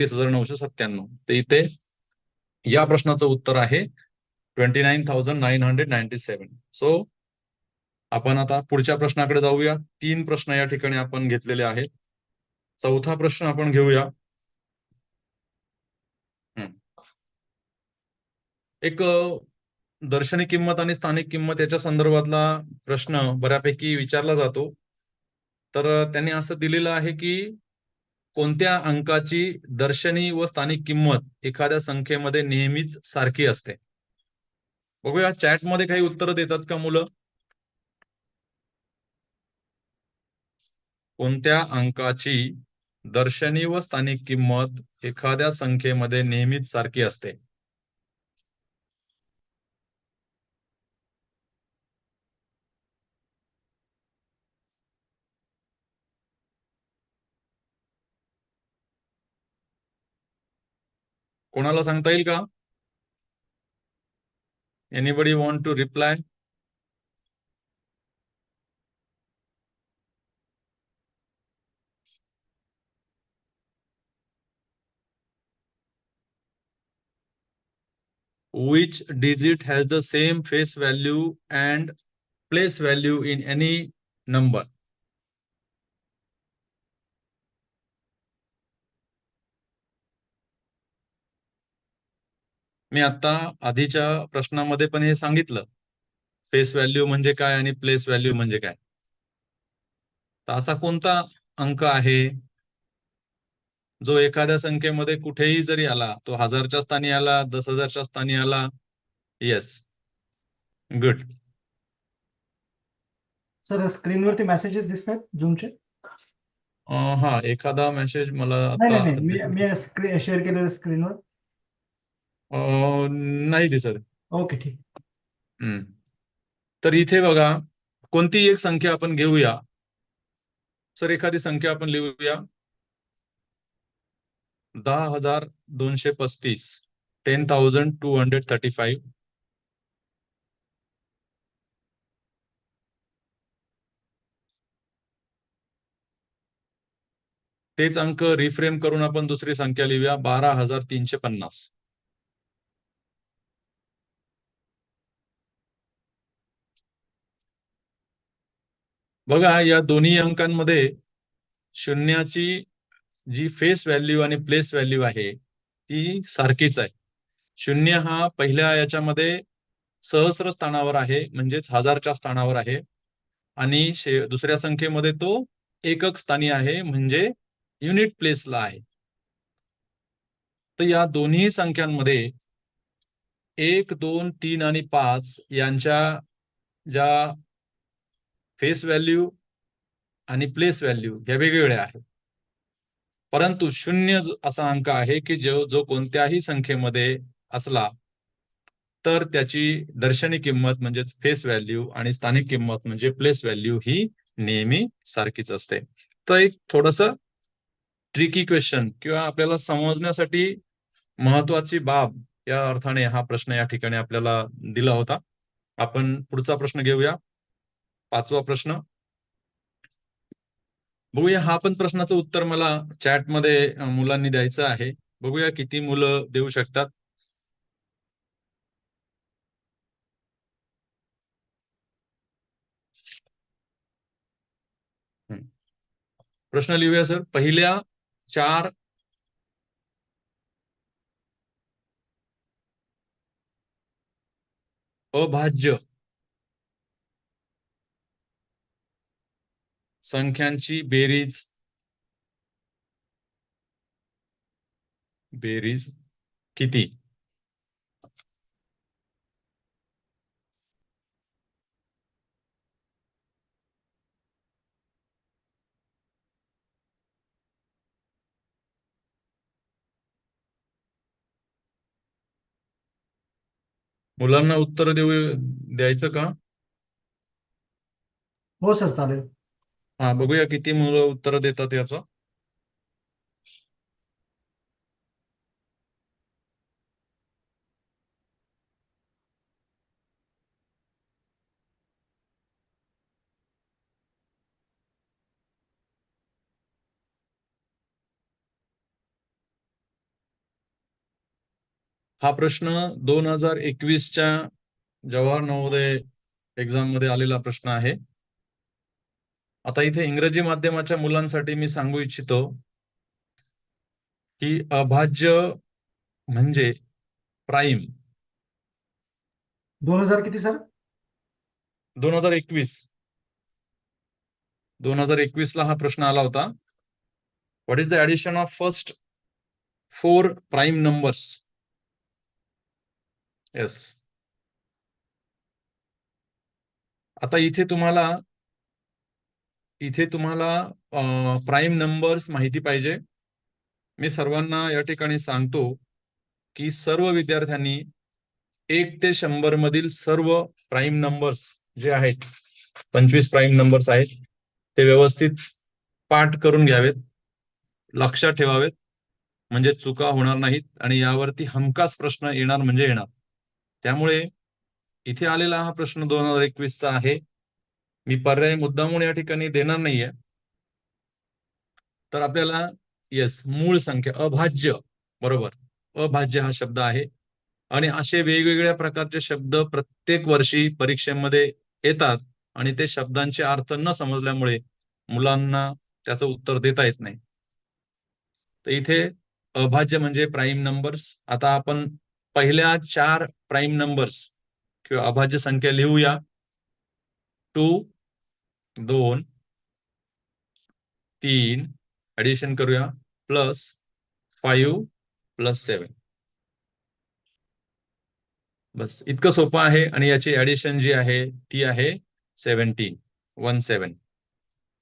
तीस हजार नऊशे सत्त्याण्णव. तर इथे या प्रश्नाचं उत्तर आहे twenty nine thousand nine hundred ninety seven so आपण आता पुढच्या प्रश्नाकडे जाऊया. तीन प्रश्न या ठिकाणी आपण घेतलेले आहेत. चौथा प्रश्न आपण घेऊया. एक दर्शनी किंमत आणि स्थानिक किंमत याच्या संदर्भातला प्रश्न बऱ्यापैकी विचारला जातो. तर त्यांनी असं दिलेलं आहे की कोणत्या अंकाची दर्शनी व स्थानिक किंमत एखाद्या संख्येमध्ये नेहमीच सारखी असते? बघूया चॅटमध्ये काही उत्तरं देतात का मुलं? कोणत्या अंकाची दर्शनी व स्थानिक किंमत एखाद्या संख्येमध्ये नेहमीच सारखी असते? कोणाला सांगता येईल का anybody want to reply which digit has the same face value and place value in any number मी आता आधीच्या प्रश्नामध्ये पण हे सांगितलं. फेस व्हॅल्यू म्हणजे काय आणि प्लेस व्हॅल्यू म्हणजे काय? तर असा कोणता अंक आहे? जो एखाद्या संख्येमध्ये कुठेही जरी आला तो हजारच्या स्थानी आला दस हजारच्या स्थानी आला येस गुड सर स्क्रीनवरती मेसेजेस दिसतात झूमचे हा एखादा मेसेज मला शेअर केलेलं स्क्रीनवर नाही दिसत. ओके ठीक. हम्म. तर इथे बघा कोणती एक संख्या आपण घेऊया? सर एखादी संख्या आपण लिहूया. दहा हजार दोनशे पस्तीस. Ten thousand two hundred thirty five. तेच अंक रिफ्रेम करून आपण दुसरी संख्या लिहूया. बारा हजार तीनशे पन्नास. बघा या दोन्ही अंकांमध्ये शून्याची जी फेस व्हॅल्यू आणि प्लेस व्हॅल्यू आहे ती सारखीच आहे. शून्य हा पहिल्या याच्यामध्ये सहस्र स्थानावर आहे म्हणजेच हजारच्या स्थानावर आहे. आणि दुसऱ्या संख्येमध्ये तो एकक स्थानी आहे म्हणजे युनिट प्लेसला आहे. तर या दोन्ही संख्यांमध्ये एक दोन तीन आणि पाच यांच्या ज्या फेस व्हॅल्यू आणि प्लेस व्हॅल्यू या वेगवेगळ्या आहेत. परंतु शून्य असा अंक आहे की जो जो कोणत्याही संख्येमध्ये असला तर त्याची दर्शनी किंमत म्हणजेच फेस व्हॅल्यू आणि स्थानिक किंमत म्हणजे प्लेस व्हॅल्यू ही नेहमी सारखीच असते. तर एक थोडस ट्रिकी क्वेश्चन किंवा आपल्याला समजण्यासाठी महत्वाची बाब या अर्थाने हा प्रश्न या ठिकाणी आपल्याला दिला होता. आपण पुढचा प्रश्न घेऊया. पाचवा प्रश्न. बघूया हा पण प्रश्नाचं उत्तर मला चॅटमध्ये मुलांनी द्यायचं आहे. बघूया किती मुलं देऊ शकतात. प्रश्न लिहूया सर. पहिल्या चार अभाज्य. संख्यांची बेरीज. बेरीज किती? मुलांना उत्तर देऊ द्यायचं का? हो सर चालेल. हा बघूया किती मुलं उत्तर देतात याचं. हा प्रश्न दोन हजार एकवीसच्या जवाहर नवोदय एक्झाममध्ये आलेला प्रश्न आहे. आता इथे इंग्रजी माध्यमाच्या मुलांसाठी मी सांगू इच्छितो की अभाज्य म्हणजे प्राईम. दोन हजार किती सर? दोन हजार एकवीस. दोन हजार एकवीस ला हा प्रश्न आला होता. What is the addition of first four prime numbers yes आता इथे तुम्हाला इथे तुम्हाला प्राईम नंबर्स माहिती पाहिजे. मी सर्वांना या ठिकाणी सांगतो की सर्व विद्यार्थ्यांनी एक ते शंभर मधील सर्व प्राईम नंबर्स जे आहेत पंचवीस प्राईम नंबर्स आहेत ते व्यवस्थित पाठ करून घ्यावेत लक्षात ठेवावेत. म्हणजे चुका होणार नाहीत आणि यावरती हमखास प्रश्न येणार म्हणजे येणार. त्यामुळे इथे आलेला हा प्रश्न दोन हजार एकवीसचा आहे. मी पर्याय मुद्दामून या ठिकाणी देणार नाहीये. तर आपल्याला येस मूळ संख्या अभाज्य बरोबर. अभाज्य हा शब्द आहे. आणि असे वेगवेगळ्या प्रकारचे शब्द प्रत्येक वर्षी परीक्षेमध्ये येतात आणि ते शब्दांचे अर्थ न समजल्यामुळे मुलांना त्याचं उत्तर देता येत नाही. तर इथे अभाज्य म्हणजे प्राईम नंबर्स आता आपण पहिल्या चार प्राईम नंबर्स किंवा अभाज्य संख्या लिहूया. टू दोन तीन ऍडिशन करूया प्लस फाईव्ह प्लस सेवन बस इतकं सोपं आहे आणि याची ऍडिशन जी आहे ती आहे seventeen one seven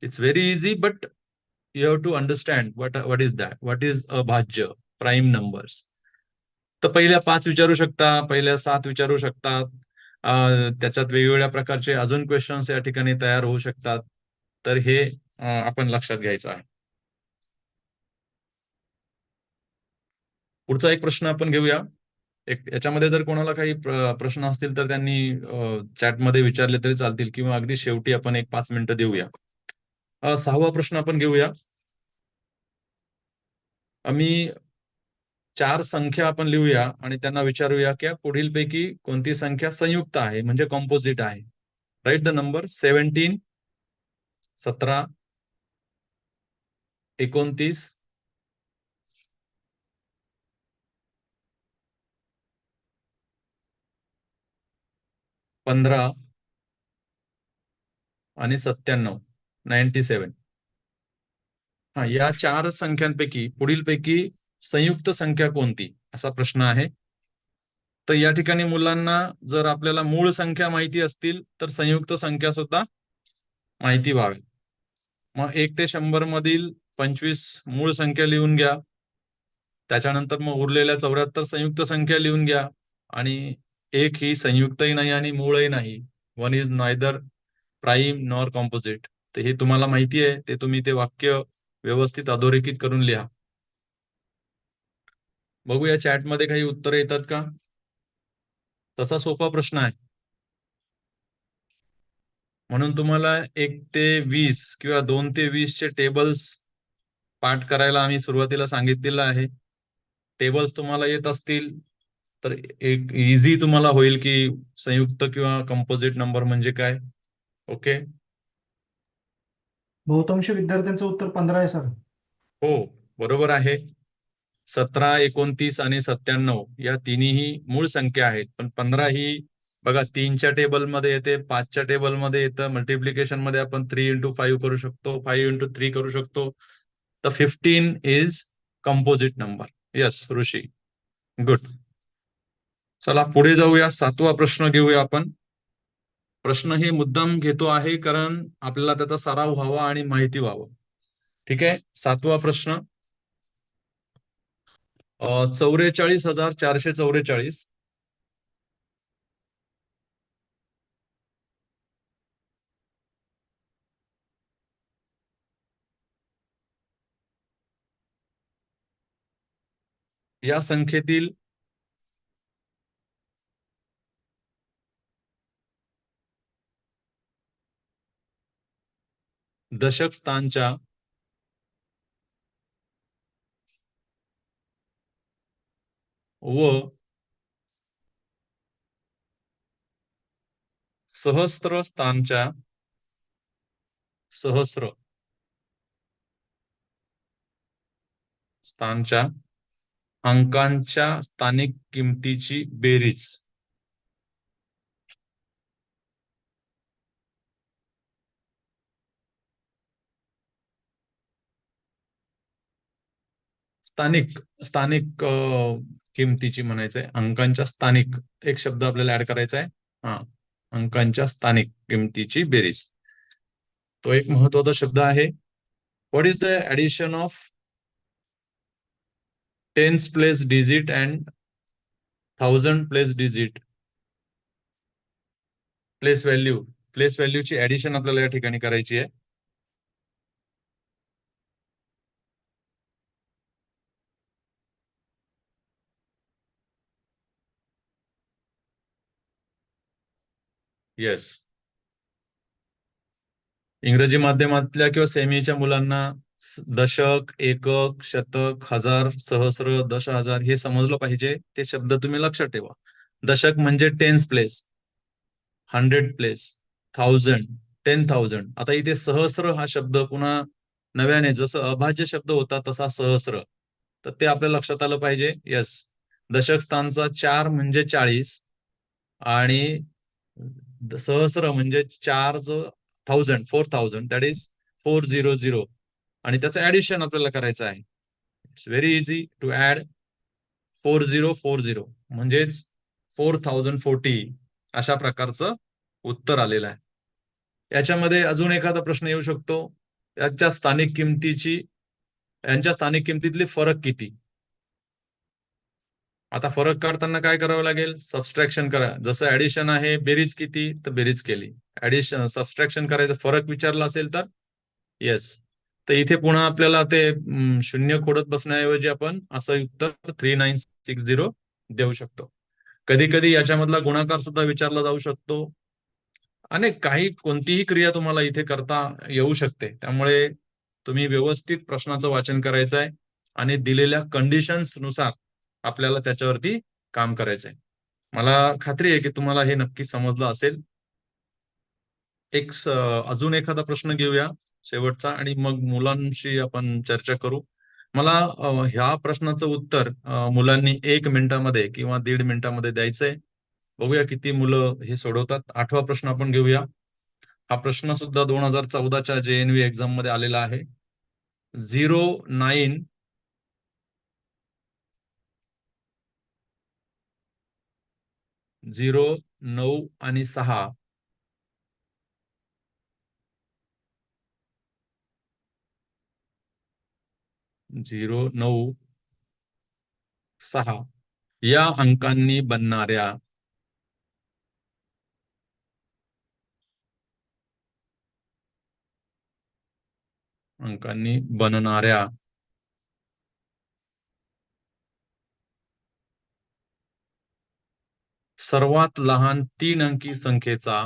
it's very easy but you have to understand what what is that what is a भाज्य प्राईम नंबर्स तर पहिल्या पाच विचारू शकता पहिल्या सात विचारू शकतात त्याच्यात वेगवेगळ्या प्रकारचे अजून क्वेश्चन्स या ठिकाणी तयार होऊ शकतात. तर हे आपण लक्षात घ्यायचं आहे. पुढचा एक प्रश्न आपण घेऊया. एक याच्यामध्ये जर कोणाला काही प्रश्न असतील तर त्यांनी चॅटमध्ये विचारले तरी चालतील किंवा अगदी शेवटी आपण एक पाच मिनिटं देऊया. सहावा प्रश्न आपण घेऊया. आम्ही चार संख्या आपण लिहूया आणि त्यांना विचारूया की पुढील पैकी कोणती संख्या संयुक्त आहे म्हणजे कॉम्पोजिट आहे. राईट द नंबर सेव्हन्टीन सतरा एकोणतीस पंधरा आणि सत्त्याण्णव नाईन्टी सेवन हा या चार संख्यांपैकी पुढील पैकी संयुक्त संख्या कोणती? असा प्रश्न आहे. तर या ठिकाणी मुलांना जर आपल्याला मूळ संख्या माहिती असतील तर संयुक्त संख्या सुद्धा माहिती व्हावी. मग एक ते शंभर मधील पंचवीस मूळ संख्या लिहून घ्या. त्याच्यानंतर मग उरलेल्या चौऱ्याहत्तर संयुक्त संख्या लिहून घ्या. आणि एक ही संयुक्तही नाही आणि मूळही नाही. One is neither prime nor composite तर हे तुम्हाला माहिती आहे. ते तुम्ही ते वाक्य व्यवस्थित अधोरेखित करून लिहा. बघूया चॅटमध्ये काही उत्तर येतात का? तसा सोपा प्रश्न आहे. म्हणून तुम्हाला एक ते वीस किंवा दोन ते वीस चे टेबल्स पाठ करायला आम्ही सुरुवातीला सांगितलेलं आहे. टेबल्स तुम्हाला येत असतील तर एक इझी तुम्हाला होईल की संयुक्त किंवा कंपोजिट नंबर म्हणजे काय? ओके बहुतांश विद्यार्थ्यांचं उत्तर पंधरा आहे सर. हो बरोबर आहे. सतरा एकोणतीस आणि सत्त्याण्णव या तिन्ही मूळ संख्या आहेत. पण पंधरा ही बघा तीनच्या टेबलमध्ये येते पाचच्या टेबलमध्ये येतं मल्टिप्लिकेशनमध्ये आपण थ्री इंटू फाईव्ह करू शकतो फाईव्ह इंटू थ्री करू शकतो. तर fifteen is composite number yes Rishi. Good चला पुढे जाऊया. सातवा प्रश्न घेऊया आपण. प्रश्न हे मुद्दाम घेतो आहे कारण आपल्याला त्याचा सराव व्हावा आणि माहिती व्हावं. ठीक आहे? सातवा प्रश्न. चौवेचाळीस हजार चारशे चौवेचाळीस या संख्येतील दशक स्थानच्या व सहस्र स्थानच्या सहस्र स्थानच्या अंकांच्या स्थानिक किमतीची बेरीज. स्थानिक स्थानिक किमतीची म्हणायचंय. अंकांच्या स्थानिक एक शब्द आपल्याला ऍड करायचा आहे हा अंकांच्या स्थानिक किमतीची बेरीज. तो एक महत्त्वाचा शब्द आहे. What is the addition of tens place digit and thousand place digit place value place व्हॅल्यूची ऍडिशन आपल्याला या ठिकाणी करायची आहे. येस इंग्रजी माध्यमातल्या किंवा सेमीच्या मुलांना दशक एकक शतक हजार सहस्र दश हजार हे समजलं पाहिजे. ते शब्द तुम्ही लक्षात ठेवा. दशक म्हणजे tens place hundred place thousand ten thousand आता इथे सहस्र हा शब्द पुन्हा नव्याने जसं अभाज्य शब्द होता तसा सहस्र. तर ते आपल्या लक्षात आलं पाहिजे. येस दशक स्थानचा चार म्हणजे चाळीस आणि सहस्र म्हणजे चार जो thousand four thousand that is four zero zero आणि त्याचं ऍडिशन आपल्याला करायचं आहे. It's very easy to add four zero four zero म्हणजेच फोर थाउजंड फोर्टी अशा प्रकारचं उत्तर आलेलं आहे. याच्यामध्ये अजून एखादा प्रश्न येऊ शकतो. याच्या स्थानिक किमतीची यांच्या स्थानिक किमतीतले फरक किती? आता फरक काढताना काय करावं लागेल? सबस्ट्रॅक्शन करा. जसं ऍडिशन आहे बेरीज किती तर बेरीज केली. ऍडिशन सबस्ट्रॅक्शन करायचं फरक विचारला असेल तर? येस तर इथे पुन्हा आपल्याला ते शून्य खोडत बसण्याऐवजी आपण असं उत्तर थ्री नाईन सिक्स झिरो देऊ शकतो. कधी कधी याच्यामधला गुणाकार सुद्धा विचारला जाऊ शकतो. आणि काही कोणतीही क्रिया तुम्हाला इथे करता येऊ शकते. त्यामुळे तुम्ही व्यवस्थित प्रश्नाचं वाचन करायचं आहे आणि दिलेल्या कंडिशन्सनुसार आपल्याला त्याच्यावरती काम करायचंय. मला खात्री आहे की तुम्हाला हे नक्की समजलं असेल. एक अजून एखादा प्रश्न घेऊया शेवटचा आणि मग मुलांशी आपण चर्चा करू. मला ह्या प्रश्नाचं उत्तर मुलांनी एक मिनिटामध्ये किंवा दीड मिनिटामध्ये द्यायचंय. बघूया किती मुलं हे सोडवतात. आठवा प्रश्न आपण घेऊया. हा प्रश्न सुद्धा दोन हजार चौदाच्या जे एन व्ही एक्झाममध्ये आलेला आहे. झिरो नाईन नऊ आणि सहा. झिरो नऊ सहा. या अंकांनी बनणाऱ्या अंकांनी बनणाऱ्या सर्वात लहान तीन अंकी संख्येचा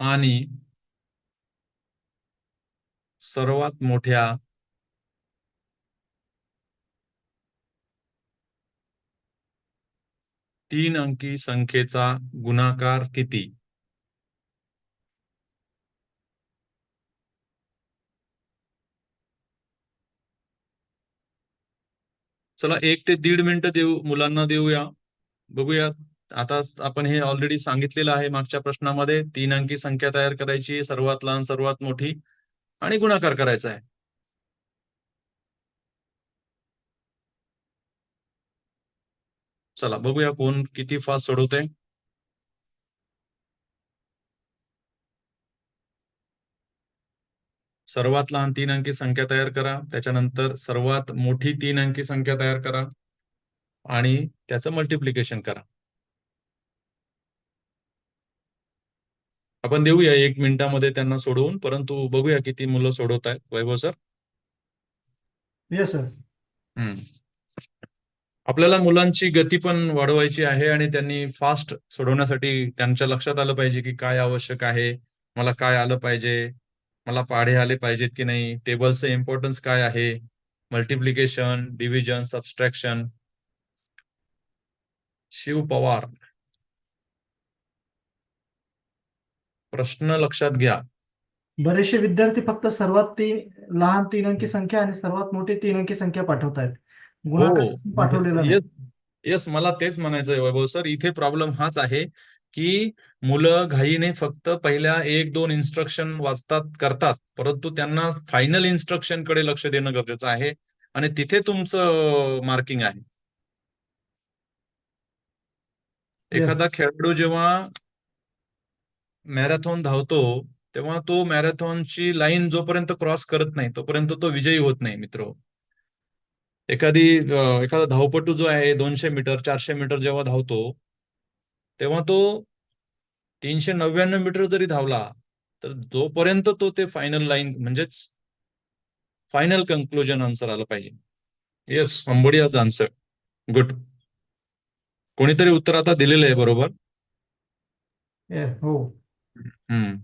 आणि सर्वात मोठ्या तीन अंकी संख्येचा गुणाकार किती? चला एक ते दीड मिनिटं देऊ मुलांना देऊया. बघूया आता आपण हे ऑलरेडी सांगितलेलं आहे मागच्या प्रश्नामध्ये. तीन अंकी संख्या तयार करायची सर्वात लहान सर्वात मोठी आणि गुणाकार करायचा आहे. चला बघूया कोण किती फास्ट सोडवते सर्वात लहान तीन अंकी संख्या तयार करा. त्याच्यानंतर सर्वात मोठी तीन अंकी संख्या तयार करा. आणि त्याचं मल्टिप्लिकेशन करा. आपण देऊया एक मिनिटामध्ये त्यांना सोडवून. परंतु बघूया किती मुलं सोडवत आहेत. वैभव सर येस सर हम्म. आपल्याला मुलांची गती पण वाढवायची आहे आणि त्यांनी फास्ट सोडवण्यासाठी त्यांच्या लक्षात आलं पाहिजे की काय आवश्यक आहे. मला काय आलं पाहिजे? मला पाढे आले पाहिजेत की नाही? टेबल्सचं इम्पॉर्टन्स काय आहे? Multiplication division subtraction Shiv Pawar. प्रश्न लक्षात घ्या. बरेचसे विद्यार्थी फक्त सर्वात तीन लहान तीन अंकी संख्या आणि सर्वात मोठी तीन अंकी संख्या पाठवतायत. गुणाकार हो पाठवलेला येस येस मला तेच म्हणायचं आहे वैभव सर. इथे प्रॉब्लेम हाच आहे. की मुलं घाईने फक्त पहिल्या एक दोन इन्स्ट्रक्शन वाचतात करतात परंतु त्यांना फायनल इन्स्ट्रक्शनकडे लक्ष देणं गरजेचं आहे आणि तिथे तुमचं मार्किंग आहे Yes. एखादा खेळाडू जेव्हा मॅरेथॉन धावतो तेव्हा तो मॅरेथॉनची लाईन जोपर्यंत क्रॉस करत नाही तोपर्यंत तो विजयी होत नाही मित्र एखादी एखादा धावपटू जो आहे दोनशे मीटर चारशे मीटर जेव्हा धावतो तेव्हा तो तीनशे नव्याण्णव मीटर जरी धावला तर जोपर्यंत तो ते फायनल लाईन म्हणजेच फायनल कन्क्लुजन आन्सर आलं पाहिजे. Yes somebody has answer good कोणीतरी उत्तर आता दिलेलं आहे बरोबर? हो. हम्म.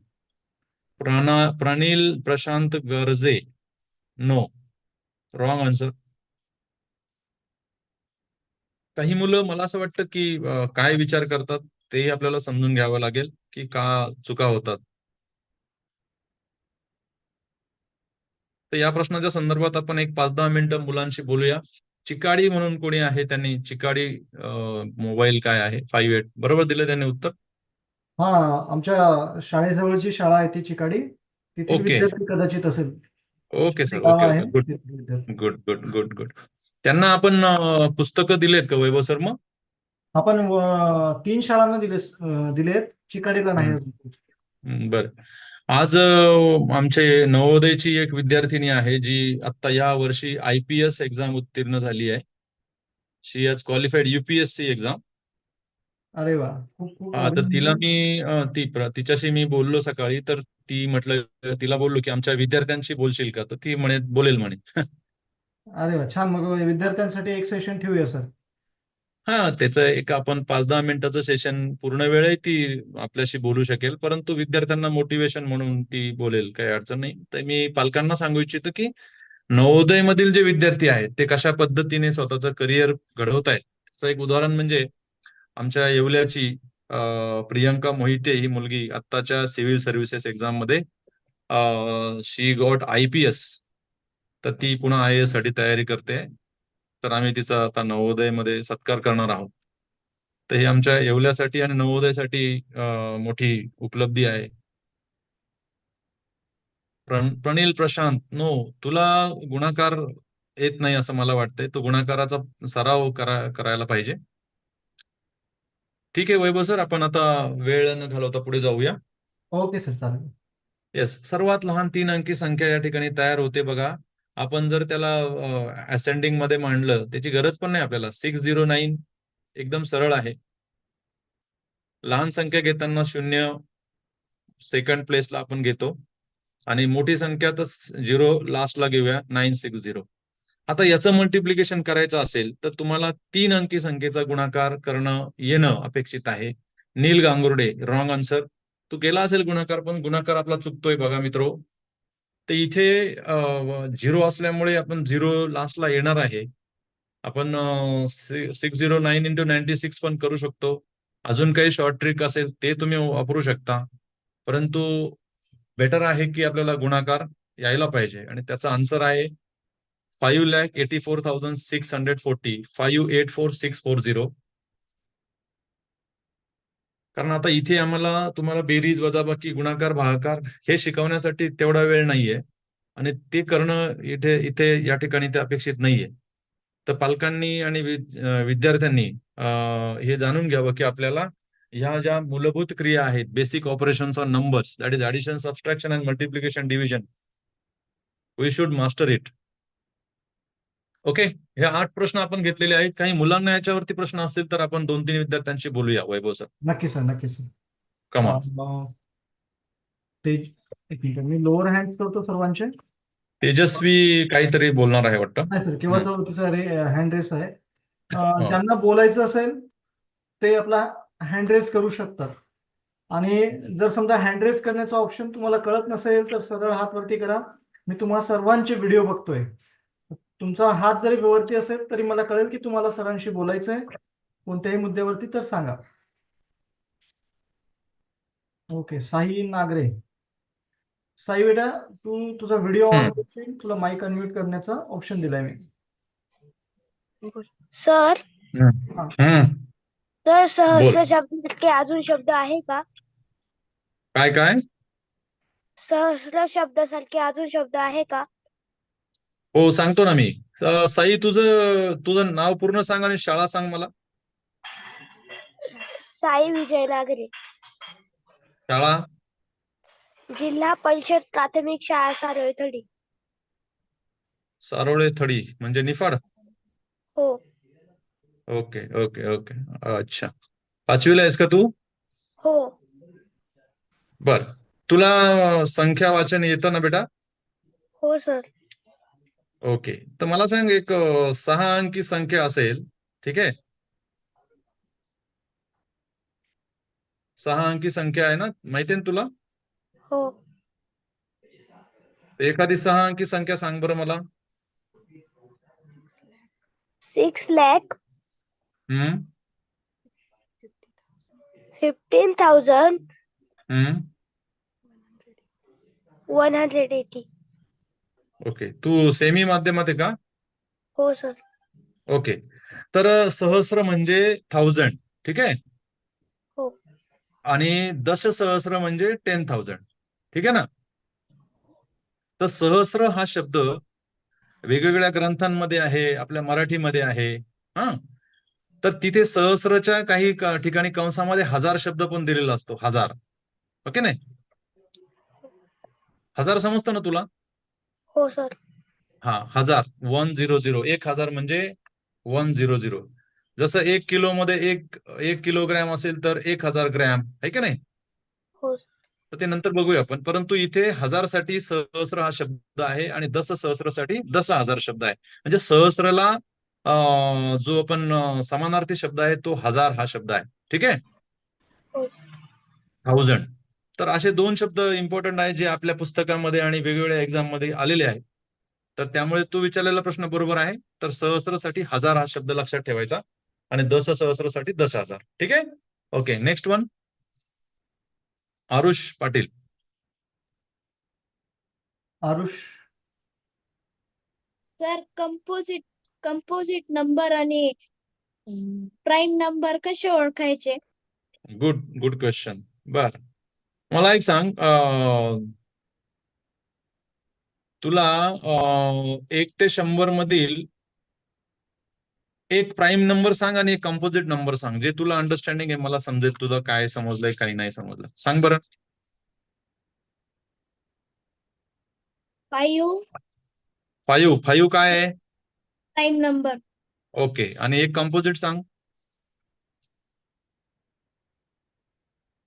प्राणा Pranil Prashant Garje. No wrong answer काही मुलं मला असं वाटतं की काय विचार करतात तेही आपल्याला समजून घ्यावं लागेल की का चुका होतात. तर या प्रश्नाच्या संदर्भात आपण एक पाच दहा मिनिटं मुलांशी बोलूया. चिकाडी म्हणून कोणी आहे त्यांनी? चिकाडी मोबाईल काय आहे? Five eight. बरोबर दिलं त्यांनी उत्तर? हा आमच्या शाळेजवळची शाळा आहे ती चिकाडी. Okay. विद्यार्थी कदाचित असेल. Okay sir okay good. Good good good good. त्यांना आपण पुस्तकं दिलेत का वैभव सर मग? आपण तीन शाळांना दिले दिलेत. चिकाडीला नाही. अजून. बरं. आज आमचे नवोदयची एक विद्यार्थिनी आहे जी आता या वर्षी आय पी एस एक्झाम उत्तीर्ण झाली आहे. She has qualified UPSC exam. अरे वा तर तिला. मी ती प्र- तिच्याशी मी बोललो सकाळी तर ती म्हटलं तिला बोललो की आमच्या विद्यार्थ्यांशी बोलशील का? तर ती म्हणे बोलेल म्हणे. अरे वा छान. मग विद्यार्थ्यांसाठी एक सेशन ठेवूया सर हा त्याचं एक आपण पाच दहा मिनिटाचं सेशन पूर्ण वेळ ती आपल्याशी बोलू शकेल परंतु विद्यार्थ्यांना मोटिवेशन म्हणून ती बोलेल काही अडचण नाही. तर मी पालकांना सांगू इच्छितो की नवोदय मधील जे विद्यार्थी आहेत ते कशा पद्धतीने स्वतःचं करिअर घडवत आहेत? त्याचं एक उदाहरण म्हणजे आमच्या येवल्याची प्रियंका मोहिते ही मुलगी आत्ताच्या सिव्हिल सर्व्हिसेस एक्झाममध्ये she got I P S. तर ती पुन्हा आय एससाठी तयारी करते. तर आम्ही तिचा आता नवोदयमध्ये सत्कार करणार आहोत. तर ही आमच्या येवल्यासाठी आणि नवोदयसाठी मोठी उपलब्धी आहे. प्रण- प्रणील प्रशांत नो तुला गुणाकार येत नाही असं मला वाटतंय. तो गुणाकाराचा सराव करा करायला पाहिजे. ठीक आहे वैभव सर आपण आता वेळ न घालवता पुढे जाऊया. ओके सर चालेल. येस सर्वात लहान तीन अंकी संख्या या ठिकाणी तयार होते बघा. आपण जर त्याला असेंडिंगमध्ये मांडलं त्याची गरज पण नाही आपल्याला. सिक्स झिरो नाईन एकदम सरळ आहे. लहान संख्या घेताना शून्य सेकंड प्लेसला आपण घेतो. आणि मोठी संख्या तर झिरो लास्टला घेऊया नाईन सिक्स झिरो आता याचं मल्टिप्लिकेशन करायचं असेल तर तुम्हाला तीन अंकी संख्येचा गुणाकार करणं येणं अपेक्षित आहे. नील गांगुर्डे रॉंग आन्सर तू केला असेल गुणाकार पण गुणाकार आपला चुकतोय बघा मित्रो. तर इथे झिरो असल्यामुळे आपण झिरो लास्टला येणार आहे. आपण six zero nine into ninety six पण करू शकतो. अजून काही शॉर्ट ट्रिक असेल ते तुम्ही वापरू शकता. परंतु बेटर आहे की आपल्याला गुणाकार यायला पाहिजे. आणि त्याचा आन्सर आहे five lakh eighty four thousand six hundred forty. Five eight four six four zero. कारण आता इथे आम्हाला तुम्हाला बेरीज वजाबाकी गुणाकार भागाकार हे शिकवण्यासाठी तेवढा वेळ नाहीये. आणि ते करणं इथे इथे या ठिकाणी ते अपेक्षित नाहीये. तर पालकांनी आणि विद्यार्थ्यांनी हे जाणून घ्यावं की आपल्याला ह्या ज्या मूलभूत क्रिया आहेत basic operation on numbers that is addition subtraction and multiplication division we should master it okay हे आठ प्रश्न आपण घेतलेले आहेत. काही मुलांना याच्यावरती प्रश्न असतील तर आपण दोन तीन विद्यार्थ्यांशी बोलूया वैभव सर. नक्की सर नक्की सर. कमा तेज एक मिनिट मी लोअर हँड करतो सर्वांचे. तेजस्वी काहीतरी बोलणार आहे वाटतं. नाही सर केव्हाचा तिचा रे हँड रेस आहे. अं, हो. ज्यांना बोलायचं असेल ते आपला हँड रेस करू शकतात. आणि जर समजा हँड रेस करण्याचा ऑप्शन तुम्हाला कळत नसेल तर सरळ हात वरती करा. मी तुम्हा सर्वांचे व्हिडिओ बघतोय. तुमचा हात जरी वरती असेल तरी मला कळेल की तुम्हाला सरांशी बोलायचं आहे कोणत्याही मुद्द्यावरती तर सांगा. ओके साई नागरे. साई बेटा तू तुझा व्हिडिओ ऑन. करशील? तुला माईक अनम्यूट करण्याचा ऑप्शन दिलाय मी. सर? हम्म. तर सहस्र. शब्दासारखे अजून शब्द आहे का? काय काय? सहस्र शब्दासारखे अजून शब्द आहे का? हो सांगतो ना मी. साई तुझं तुझं नाव पूर्ण सांग आणि शाळा सांग मला. साई विजय नागरे शाळा? जिल्हा परिषद प्राथमिक शाळा सारळथडी. सारोळे थडी म्हणजे निफाड? हो. Okay okay okay. अच्छा. पाचवीला आहेस का तू? हो. बर. तुला संख्या वाचन येतं ना बेटा? हो सर. ओके. तर मला सांग एक सहा अंकी संख्या असेल ठीक आहे? सहा अंकी संख्या आहे ना? माहिती आहे ना तुला? हो. एखादी सहा अंकी संख्या सांग बरं मला. Six lakh hmm. Fifteen thousand hmm. One hundred eighty okay तू सेमी माध्यमात आहे का? हो सर ओके तर सहस्र म्हणजे थाउजंड ठीक आहे? हो. आणि दशसहस्र म्हणजे टेन थाउजंड ठीक आहे ना? तर सहस्र हा शब्द वेगवेगळ्या ग्रंथांमध्ये आहे आपल्या मराठीमध्ये आहे हा? तर तिथे सहस्रच्या काही क- ठिकाणी कंसामध्ये हजार शब्द पण दिलेला असतो हजार. ओके नाही? हजार समजतं ना तुला? हो सर. हा हजार. One zero zero. एक हजार म्हणजे वन झिरो झिरो. जसं एक किलो मध्ये एक एक किलोग्रॅम असेल तर एक हजार ग्रॅम. आहे की नाही? हो तर ते नंतर बघूया आपण. परंतु इथे हजारसाठी सहस्र हा शब्द आहे आणि दस सहस्रासाठी दस हजार शब्द आहे. म्हणजे सहस्रला जो आपण समानार्थी शब्द आहे तो हजार हा शब्द आहे. ठीक आहे? हो. थाउजंड. तर असे दोन शब्द इम्पॉर्टंट आहेत जे आपल्या पुस्तकामध्ये आणि वेगवेगळ्या एक्झाममध्ये आलेले आहेत. तर त्यामुळे तू विचारलेला प्रश्न बरोबर आहे. तर सहस्रसाठी हजार हा शब्द लक्षात ठेवायचा आणि दस सहस्रसाठी दस हजार. ठीक आहे? Okay next one Aarush Patil. Aarush. Sir composite composite number आणि प्राईम नंबर कसे ओळखायचे? गुड गुड क्वेश्चन बर. मला एक सांग तुला एक ते शंभर मधील एक प्राईम नंबर सांग आणि एक कंपोजिट नंबर सांग जे तुला अंडरस्टँडिंग आहे मला समजेल तुझं काय समजलंय काही नाही समजलं. सांग बरं. फाईव्ह. फाईव्ह फाईव्ह काय आहे? Prime number. ओके आणि एक कंपोजिट सांग.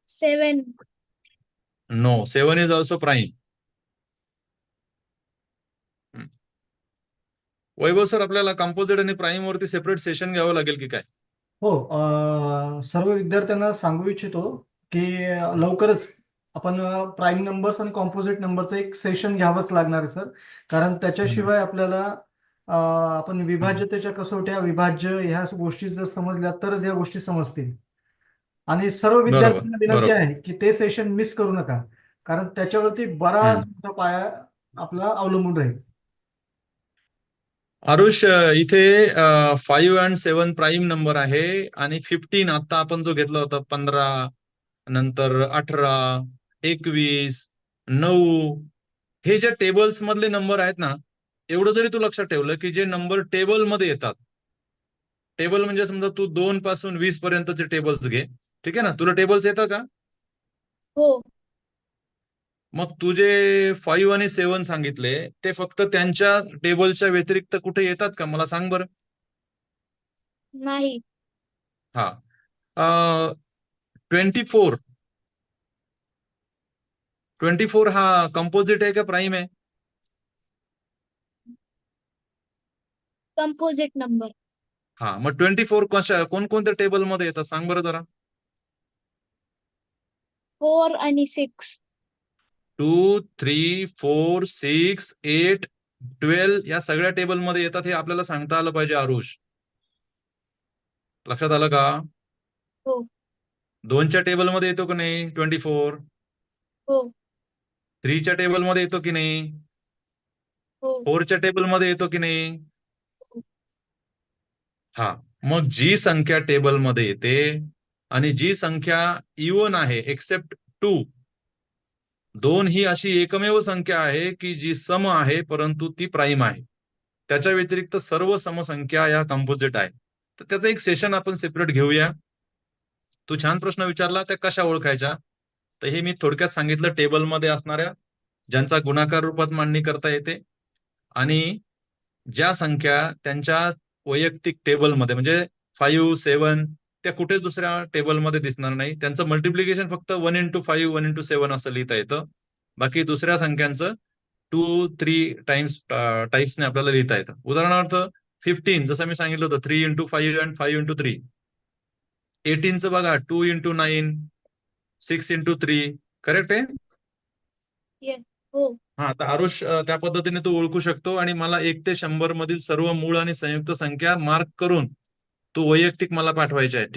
Seven no seven is also prime Vaibhav sir आपल्याला कंपोजिट आणि प्राईम वरती सेपरेट सेशन घ्यावं लागेल की काय? हो सर्व विद्यार्थ्यांना सांगू इच्छितो की लवकरच आपण प्राईम नंबर्स आणि कॉम्पोजिट नंबरचं एक सेशन घ्यावंच लागणार आहे सर कारण त्याच्याशिवाय आपल्याला आपण विभाज्यतेच्या कसोट्या विभाज्य ह्या गोष्टी जर समजल्या तरच ह्या गोष्टी समजतील. आणि सर्व विद्यार्थ्यांना विनंती. आहे की ते सेशन मिस करू नका. कारण त्याच्यावरती बराच मोठा पाया आपला अवलंबून राहील. आरुष इथे five and seven prime number आहे आणि फिफ्टीन आता आपण जो घेतला होता पंधरा नंतर अठरा एकवीस नऊ हे जे टेबल्स मधले नंबर आहेत ना एवढं जरी तू लक्षात ठेवलं की जे नंबर टेबलमध्ये येतात. टेबल म्हणजे समजा तू दोन पासून वीस पर्यंतचे टेबल्स घे. ठीक आहे ना? तुला टेबल्स येतं का? हो. मग तू जे फाईव्ह आणि सेवन सांगितले ते फक्त त्यांच्या टेबलच्या व्यतिरिक्त कुठे येतात का? मला सांग बरं. नाही. हा. ट्वेंटी फोर ट्वेंटी फोर हा कंपोजिट आहे का प्राईम आहे? कंपोजिट नंबर हा मग ट्वेंटी फोर कशा कोणकोणत्या टेबलमध्ये येतात? सांग बरं जरा. फोर आणि six. Two three four six eight twelve या सगळ्या टेबलमध्ये येतात हे आपल्याला सांगता आलं पाहिजे आरुष. लक्षात आलं का? हो. दोनच्या टेबलमध्ये येतो की नाही? ट्वेंटी फोर हो. थ्रीच्या टेबलमध्ये येतो की नाही? हो. फोरच्या टेबलमध्ये येतो की नाही? हा. मग जी संख्या टेबलमध्ये येते आणि जी संख्या इवन आहे एक्सेप्ट टू दोन ही अशी एकमेव संख्या आहे की जी सम आहे परंतु ती प्राईम आहे. त्याच्या व्यतिरिक्त सर्व समसंख्या या कंपोजिट आहे. तर त्याचं एक सेशन आपण सेपरेट घेऊया. तू छान प्रश्न विचारला त्या कशा ओळखायच्या? तर हे मी थोडक्यात सांगितलं टेबलमध्ये असणाऱ्या ज्यांचा गुणाकार रूपात मांडणी करता येते. आणि ज्या संख्या त्यांच्या वैयक्तिक टेबलमध्ये म्हणजे फाईव्ह सेवन त्या कुठेच दुसऱ्या टेबलमध्ये दिसणार नाही. त्यांचं मल्टिप्लिकेशन फक्त one into five one into seven असं लिहिता येतं. बाकी दुसऱ्या संख्यांचं टू थ्री टाइम्स टाइप्सने आपल्याला लिहिता येतं. उदाहरणार्थ फिफ्टीन जसं मी सांगितलं होतं three into five and five into three एटीनचं बघा two into nine six into three correct आहे? हो. हा तर आरुष त्या पद्धतीने तू ओळखू शकतो आणि मला एक ते शंभर मधील सर्व मूळ आणि संयुक्त संख्या मार्क करून तो वैयक्तिक मला पाठवायचा आहे.